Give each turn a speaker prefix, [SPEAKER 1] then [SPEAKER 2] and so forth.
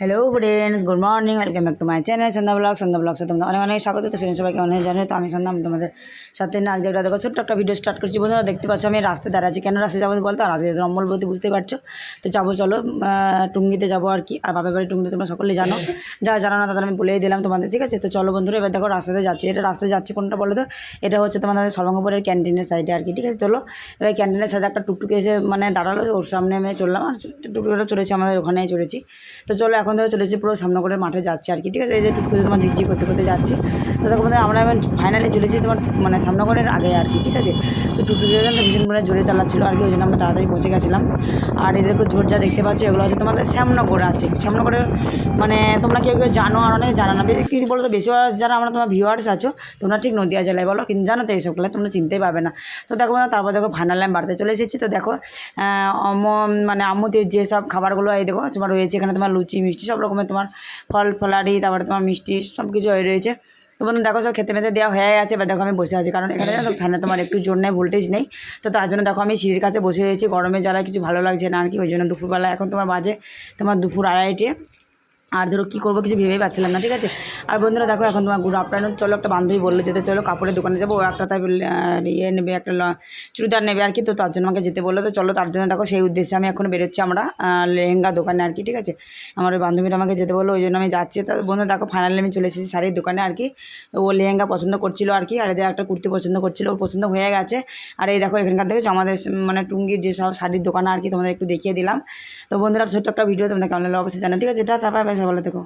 [SPEAKER 1] Hello friends good morning welcome back to my channel Sandhya blog Sandhya ব্লগসে তোমাদের অনেক অনেক স্বাগত। তো ফ্রেন্ড সবাইকে অনেক জানে তো আমি সন্ধ্যা তোমাদের সাথে না, আজকে একটা দেখো, ছোট্ট একটা ভিডিও স্টার্ট করছি। বন্ধুরা, দেখতে পাচ্ছ, আমি রাস্তায় দাঁড়াচ্ছি কেন রাস্তায় যাব বলতো? আর আজকে রম্বলবতী বুঝতে পারছ। তো যাব, চলো টুঙ্গিতে যাব আর কি। আর বাপের বাড়ি টুঙ্গিতে তোমরা সকলে জানো। যা জানো না, তাদের আমি বলেই দিলাম তোমাদের, ঠিক আছে? তো চলো বন্ধুরা, এবার দেখো, রাস্তাতে যাচ্ছি। এটা রাস্তায় যাচ্ছি কোনটা বলো তো? এটা হচ্ছে তোমাদের সর্বঙ্গপুরের ক্যান্টিনের সাইডে আর কি, ঠিক আছে? চলো, এবার ক্যান্টিনের সাইডে একটা টুকটুকে এসে মানে দাঁড়াল। ওর সামনে আমি চললাম। আর টুকটুকিটা চলেছি আমাদের ওখানেই চলেছি তো চলো এখন ধরো চলেছি পুরো সামনগরের মাঠে যাচ্ছি আর কি, ঠিক আছে? এই যে টুকটুকি তোমার ঝিকঝি করতে করতে যাচ্ছি। তো তখন আমরা এখন ফাইনালি চলেছি তোমার মানে সামনগরের আগে আর কি, ঠিক আছে? তো টুকটুকি ভীষণ মানে জোরে চালাচ্ছিল আর কি, ওই জন্য আমরা তাড়াতাড়ি পৌঁছে গেছিলাম। আর এদের ঝোর যা দেখতে পাচ্ছি, এগুলো হচ্ছে তোমাদের শ্যামনগর আছে। শ্যামনগরে মানে তোমরা কেউ কেউ জানো আর অনেকে জানো না, বেশি কি বলতো, বেশিরভাগ যারা আমরা তোমার ভিউয়ার্স আছো, তোমরা ঠিক নদিয়া জেলায় বলো, কিন্তু জানো তো এইসবগুলো তোমরা চিনতেই পারবে না। তো দেখো তারপর দেখো ফাইনাল আমি বাড়িতে চলে এসেছি। তো দেখো মানে আম্মুদের যেসব খাবারগুলো, এই দেখো তোমার রয়েছে এখানে তোমার লুচি, মিষ্টি সব রকমের তোমার ফল, ফলারি, তারপরে তোমার মিষ্টি সব কিছু হয়ে রয়েছে। তো বন্ধু, দেখো সব খেতে মেতে দেওয়া হয়ে আছে বা দেখো আমি বসে আছি। কারণ এখানে জানো ফ্যানে তোমার একটু জোর নেই, ভোল্টেজ নেই। তো তার জন্য দেখো আমি সিঁড়ির কাছে বসে রয়েছি, গরমে জ্বালায় কিছু ভালো লাগছে না আর কি, ওই জন্য দুপুরবেলা, এখন তোমার বাজে তোমার দুপুর আড়াইটে। আর ধরো কী করব কিছু ভেবেই পাচ্ছিলাম না, ঠিক আছে? আর বন্ধুরা দেখো, এখন তোমার গুড আফটারনুন। চলো, একটা বান্ধবী বলল যেতে, চলো, কাপড়ের দোকানে যাব। ও একটা তাই ইয়ে নেবে, একটা চুড়িদার নেবে আর কি। তো তার জন্য আমাকে যেতে বলল। তো চলো, তার জন্য দেখো, সেই উদ্দেশ্যে আমি এখন বেরোচ্ছি আমরা লেহেঙ্গা দোকানে আর কি, ঠিক আছে? আমার ওই বান্ধবীরা আমাকে যেতে বলল, ওই জন্য আমি যাচ্ছি। তো বন্ধু দেখো ফাইনালি আমি চলে এসেছি শাড়ির দোকানে আর কি। ও লেহেঙ্গা পছন্দ করছিল আর কি, আর এদের একটা কুর্তি পছন্দ করছিল, ওর পছন্দ হয়ে গেছে। আর এই দেখো, এখানকার দেখেছ, আমাদের মানে টুঙ্গির যেসব শাড়ির দোকান আর কি, তোমাদের একটু দেখিয়ে দিলাম। তো বন্ধুরা, ছোট্ট একটা ভিডিও তোমরা কেমন অবশ্যই জানো, ঠিক আছে? এটা টাটা সবাই ভালো থেকো